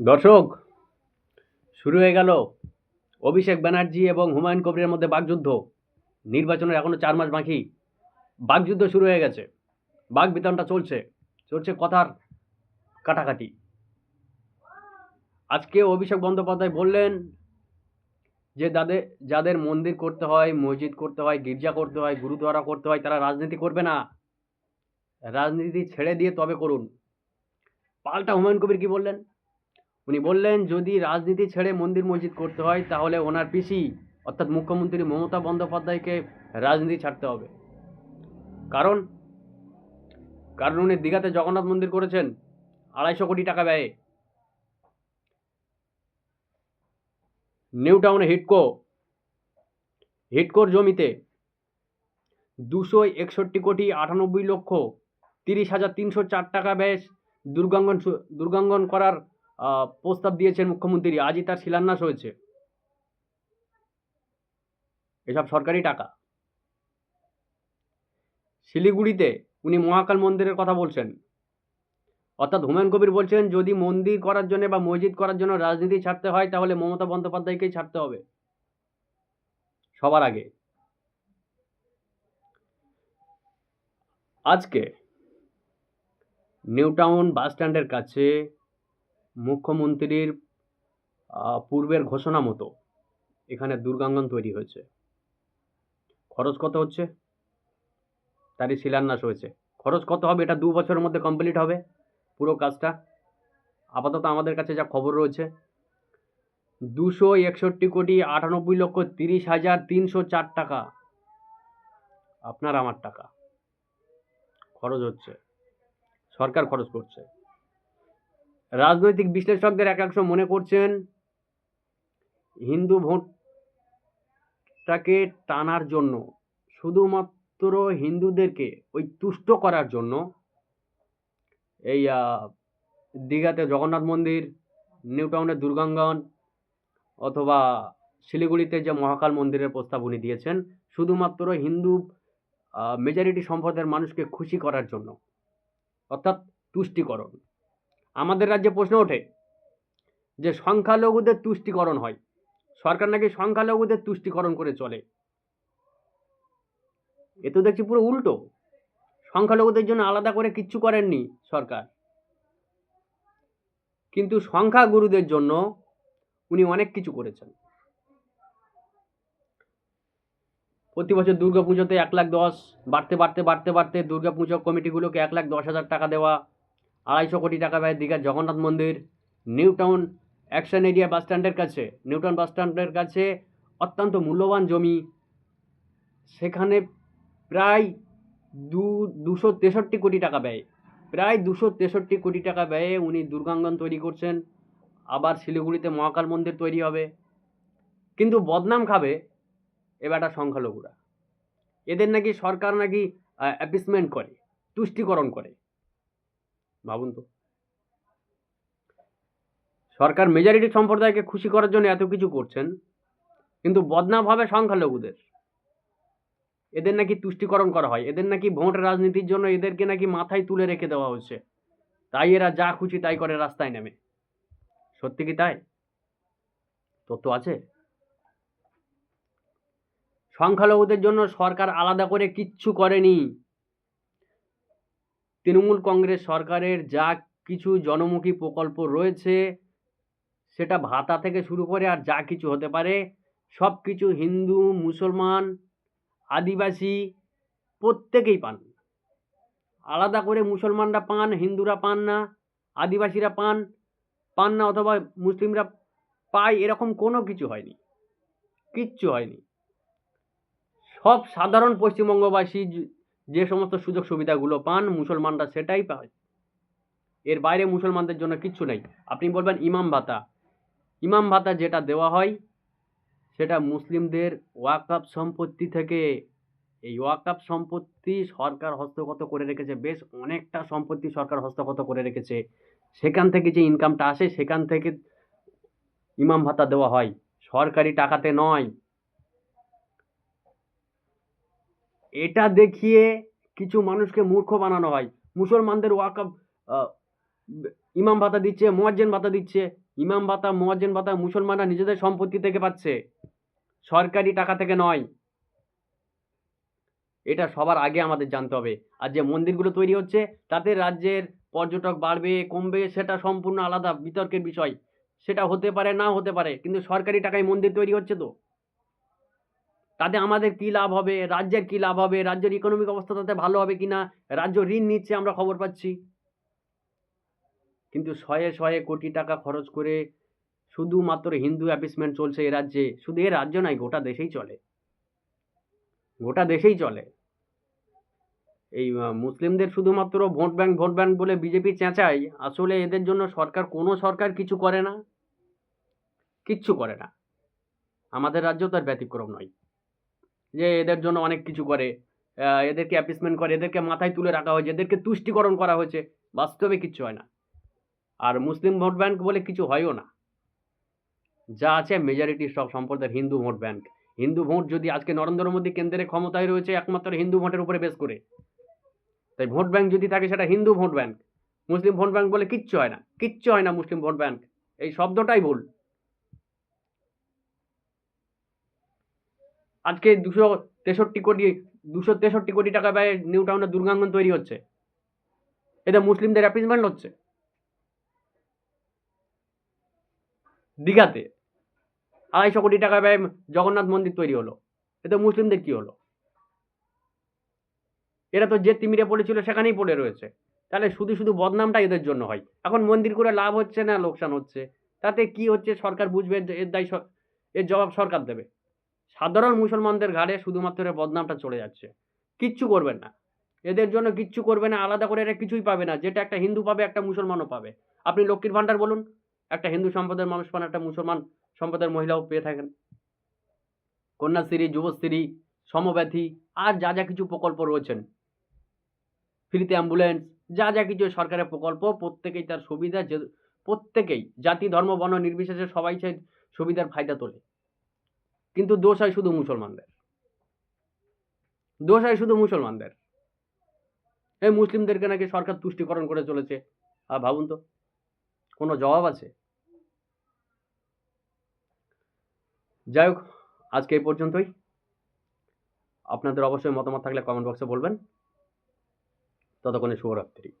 দর্শক, শুরু হয়ে গেল অভিষেক ব্যানার্জি এবং হুমায়ুন কবিরের মধ্যে বাকযুদ্ধ। নির্বাচনের এখনও চার মাস বাকি। বাকযুদ্ধ শুরু হয়ে গেছে। বাঘ বিতরণটা চলছে। চলছে কথার কাটাকাটি। আজকে অভিষেক বন্দ্যোপাধ্যায় বললেন যে যাদের যাদের মন্দির করতে হয়, মসজিদ করতে হয়, গির্জা করতে হয় গুরুদ্বারা করতে হয়, তারা রাজনীতি করবে না। রাজনীতি ছেড়ে দিয়ে তবে করুন। পাল্টা হুমায়ুন কবির কি বললেন? উনি বললেন, যদি রাজনীতি ছেড়ে মন্দির মসজিদ করতে হয়, তাহলে ওনার পিসি, অর্থাৎ মুখ্যমন্ত্রী মমতা বন্দ্যোপাধ্যায়কে রাজনীতি ছাড়তে হবে। কারণ কারণ উনি দীঘাতে জগন্নাথ মন্দির করেছেন, আড়াইশো কোটি টাকা ব্যয়ে। নিউ টাউনে হিটকো, হিটকোর জমিতে দুশো একষট্টি কোটি আটানব্বই লক্ষ তিরিশ হাজার তিনশো চার টাকা ব্যয় দুর্গাঙ্গন দুর্গাঙ্গন করার প্রস্তাব দিয়েছেন মুখ্যমন্ত্রী, আজই তার শিলান্যাস হয়েছে। এসব সরকারি টাকা। শিলিগুড়িতে উনি মহাকাল মন্দিরের কথা বলছেন। অর্থাৎ হুমায়ুন কবির বলছেন, যদি মন্দির করার জন্য বা মসজিদ করার জন্য রাজনীতি ছাড়তে হয়, তাহলে মমতা বন্দ্যোপাধ্যায়কেই ছাড়তে হবে। সবার আগে। আজকে নিউ টাউন বাস স্ট্যান্ডের কাছে মুখ্যমন্ত্রীর পূর্বের ঘোষণা মতো এখানে দুর্গাঙ্গন তৈরি হয়েছে। খরচ কত হচ্ছে? তারই শিলান্যাস হয়েছে। খরচ কত হবে? এটা দু বছরের মধ্যে কমপ্লিট হবে পুরো কাজটা। আপাতত আমাদের কাছে যা খবর রয়েছে, দুশো একষট্টি কোটি আটানব্বই লক্ষ তিরিশ হাজার তিনশো চার টাকা আপনার আমার টাকা। খরচ হচ্ছে। সরকার খরচ করছে। রাজনৈতিক বিশ্লেষকদের একাংশ মনে করছেন হিন্দু ভোটটাকে টানার জন্য, শুধুমাত্র হিন্দুদেরকে ওই তুষ্ট করার জন্য এই দীঘাতে জগন্নাথ মন্দির, নিউ টাউনে দুর্গাঙ্গন অথবা শিলিগুড়িতে যে মহাকাল মন্দিরের প্রস্তাব উনি দিয়েছেন, শুধুমাত্র হিন্দু মেজরিটি সম্প্রদায়ের মানুষকে খুশি করার জন্য, অর্থাৎ তুষ্টিকরণ। আমাদের রাজ্যে প্রশ্ন ওঠে যে সংখ্যালঘুদের তুষ্টিকরণ হয়। সরকার নাকি সংখ্যালঘুদের তুষ্টিকরণ করে চলে? এ তো দেখছি পুরো উল্টো। সংখ্যালঘুদের জন্য আলাদা করে কিচ্ছু করেননি সরকার। কিন্তু সংখ্যাগুরুদের জন্য উনি অনেক কিছু করেছেন। প্রতি বছর দুর্গা পুজোতে এক লাখ দশ, বাড়তে বাড়তে বাড়তে বাড়তে দুর্গা পুজো কমিটিগুলোকে এক লাখ দশ হাজার টাকা দেওয়া আড়াইশো কোটি টাকা ব্যয় দীঘার জগন্নাথ মন্দির new town action area bus স্ট্যান্ডের কাছে। নিউ টাউন বাস স্ট্যান্ডের কাছে অত্যন্ত মূল্যবান জমি। সেখানে প্রায় দু, দুশো তেষট্টি কোটি টাকা ব্যয়। প্রায় দুশো তেষট্টি কোটি টাকা ব্যয়ে উনি দুর্গাঙ্গন তৈরি করছেন। আবার শিলিগুড়িতে মহাকাল মন্দির তৈরি হবে। কিন্তু বদনাম খাবে এবারটা সংখ্যালঘুরা। এদের নাকি সরকার নাকি অ্যাপিসমেন্ট করে, তুষ্টিকরণ করে। ভাবুন তো। সরকার মেজরিটি সম্প্রদায়কে খুশি করার জন্য এত কিছু করছেন, কিন্তু বদনাম হবে সংখ্যালঘুদের। এদের নাকি তুষ্টিকরণ করা হয়, এদের নাকি ভোট রাজনীতির জন্য এদেরকে নাকি মাথায় তুলে রেখে দেওয়া হচ্ছে। তাই এরা যা খুশি তাই করে রাস্তায় নেমে। সত্যি কি তাই? তথ্য আছে? সংখ্যালঘুদের জন্য সরকার আলাদা করে কিচ্ছু করেনি। তৃণমূল কংগ্রেস সরকারের যা কিছু জনমুখী প্রকল্প রয়েছে, সেটা ভাতা থেকে শুরু করে আর যা কিছু হতে পারে, সব কিছু হিন্দু, মুসলমান, আদিবাসী প্রত্যেকেই পান। আলাদা করে মুসলমানরা পান, হিন্দুরা পান না, আদিবাসীরা পান পান না অথবা মুসলিমরা পায়, এরকম কোনো কিছু হয়নি। কিচ্ছু হয়নি। সব সাধারণ পশ্চিমবঙ্গবাসী যে- সমস্ত সুযোগ সুবিধাগুলো পান মুসলমানরা সেটাই পায়। এর বাইরে মুসলমানদের জন্য কিচ্ছু নেই। আপনি বলবেন ইমাম ভাতা। ইমাম ভাতা যেটা দেওয়া হয়, সেটা মুসলিমদের ওয়াকাপ সম্পত্তি থেকে, এই ওয়াকাপ সম্পত্তি সরকার হস্তগত করে রেখেছে, বেশ অনেকটা সম্পত্তি সরকার হস্তগত করে রেখেছে। সেখান থেকে যে ইনকামটা আসে, সেখান থেকে ইমাম ভাতা দেওয়া হয়। সরকারি টাকাতে নয়। এটা দেখিয়ে কিছু মানুষকে মূর্খ বানানো হয়। মুসলমানদের ওয়াকাপ আহ, ইমাম ভাতা দিচ্ছে মোয়াজ্জেন ভাতা দিচ্ছে। ইমাম ভাতা মোয়াজ্জেন ভাতা মুসলমানরা নিজেদের সম্পত্তি থেকে পাচ্ছে। সরকারি টাকা থেকে নয়। এটা সবার আগে আমাদের জানতে হবে। আর যে মন্দিরগুলো তৈরি হচ্ছে তাতে রাজ্যের পর্যটক বাড়বে কমবে সেটা সম্পূর্ণ আলাদা বিতর্কের বিষয়। সেটা হতে পারে না হতে পারে কিন্তু সরকারি টাকায় মন্দির তৈরি হচ্ছে তো। তাতে আমাদের কি লাভ হবে? রাজ্যের কি লাভ হবে? রাজ্যের ইকোনমিক অবস্থা তাতে ভালো হবে কি না রাজ্য ঋণ নিচ্ছে আমরা খবর পাচ্ছি। কিন্তু শয়ে শয়ে কোটি টাকা খরচ করে শুধুমাত্র হিন্দু অ্যাপিসমেন্ট চলছে এ রাজ্যে। শুধু এ রাজ্য নয়, গোটা দেশেই চলে। গোটা দেশেই চলে। এই মুসলিমদের শুধুমাত্র ভোট ব্যাংক ভোট ব্যাংক বলে বিজেপি চেঁচায়, আসলে এদের জন্য সরকার, কোনো সরকার কিছু করে না। কিচ্ছু করে না। আমাদের রাজ্য তার ব্যতিক্রম নয়। যে এদের জন্য অনেক কিছু করে। এদেরকে অ্যাপিসমেন্ট করে, এদেরকে মাথায় তুলে রাখা হয়েছে, এদেরকে তুষ্টিকরণ করা হয়েছে। বাস্তবে কিচ্ছু হয় না। আর মুসলিম ভোট ব্যাংক বলে কিছু হয়ও না। যা আছে মেজরিটি সব সম্প্রদায়ের Hindu vote bank. Hindu vote যদি আজকে নরেন্দ্র মোদী কেন্দ্রে ক্ষমতায় রয়েছে একমাত্র হিন্দু ভোটের উপরে বেশ করে। তাই ভোট ব্যাংক যদি থাকে সেটা Hindu vote bank. Muslim vote bank বলে কিচ্ছু হয় না। কিচ্ছু হয় না মুসলিম ভোট ব্যাংক। এই শব্দটাই ভুল। আজকে দুশো তেষট্টি কোটি, দুশো তেষট্টি কোটি টাকা ব্যয়ে নিউ টাউনের দুর্গাঙ্গন তৈরি হচ্ছে। এতে মুসলিমদের অ্যাপিসমেন্ট হচ্ছে। দীঘাতে আড়াইশো কোটি টাকা ব্যয় জগন্নাথ মন্দির তৈরি হলো। এতে মুসলিমদের কি হলো? এরা তো যে তিমিরে পড়েছিল সেখানেই পড়ে রয়েছে। তাহলে শুধু শুধু বদনামটা এদের জন্য হয়। এখন মন্দির করে লাভ হচ্ছে না, লোকসান হচ্ছে। তাতে কি হচ্ছে সরকার বুঝবে? এর দায় এর জবাব সরকার দেবে। সাধারণ মুসলমানদের ঘাড়ে শুধুমাত্র বদনামটা চলে যাচ্ছে। কিচ্ছু করবেন না। এদের জন্য কিচ্ছু করবে না, আলাদা করে এরা কিছুই পাবে না। যেটা একটা হিন্দু পাবে, একটা মুসলমানও পাবে। আপনি লক্ষ্মীর ভাণ্ডার বলুন, একটা হিন্দু সম্প্রদায়ের মানুষ পান, একটা মুসলমান সম্প্রদায়ের মহিলাও পেয়ে থাকেন। কন্যাশ্রী, যুবশ্রী, সমব্যাথী, আর যা যা কিছু প্রকল্প রয়েছেন। ফ্রিতে অ্যাম্বুলেন্স, যা যা কিছু সরকারের প্রকল্প, প্রত্যেকেই তার সুবিধা যে, প্রত্যেকেই জাতি, ধর্ম, বর্ণ নির্বিশেষে সবাই সেই সুবিধার ফায়দা তোলে। কিন্তু দোষ হয় শুধু মুসলমানদের। দোষ হয় শুধু মুসলমানদের। এই মুসলিমদেরকে নাকি সরকার তুষ্টিকরণ করে চলেছে। আর ভাবুন তো, কোনো জবাব আছে? যাই হোক, আজকে এই পর্যন্তই। আপনাদের অবশ্যই মতামত থাকলে কমেন্ট বক্সে বলবেন। ততক্ষণে শুভরাত্রি।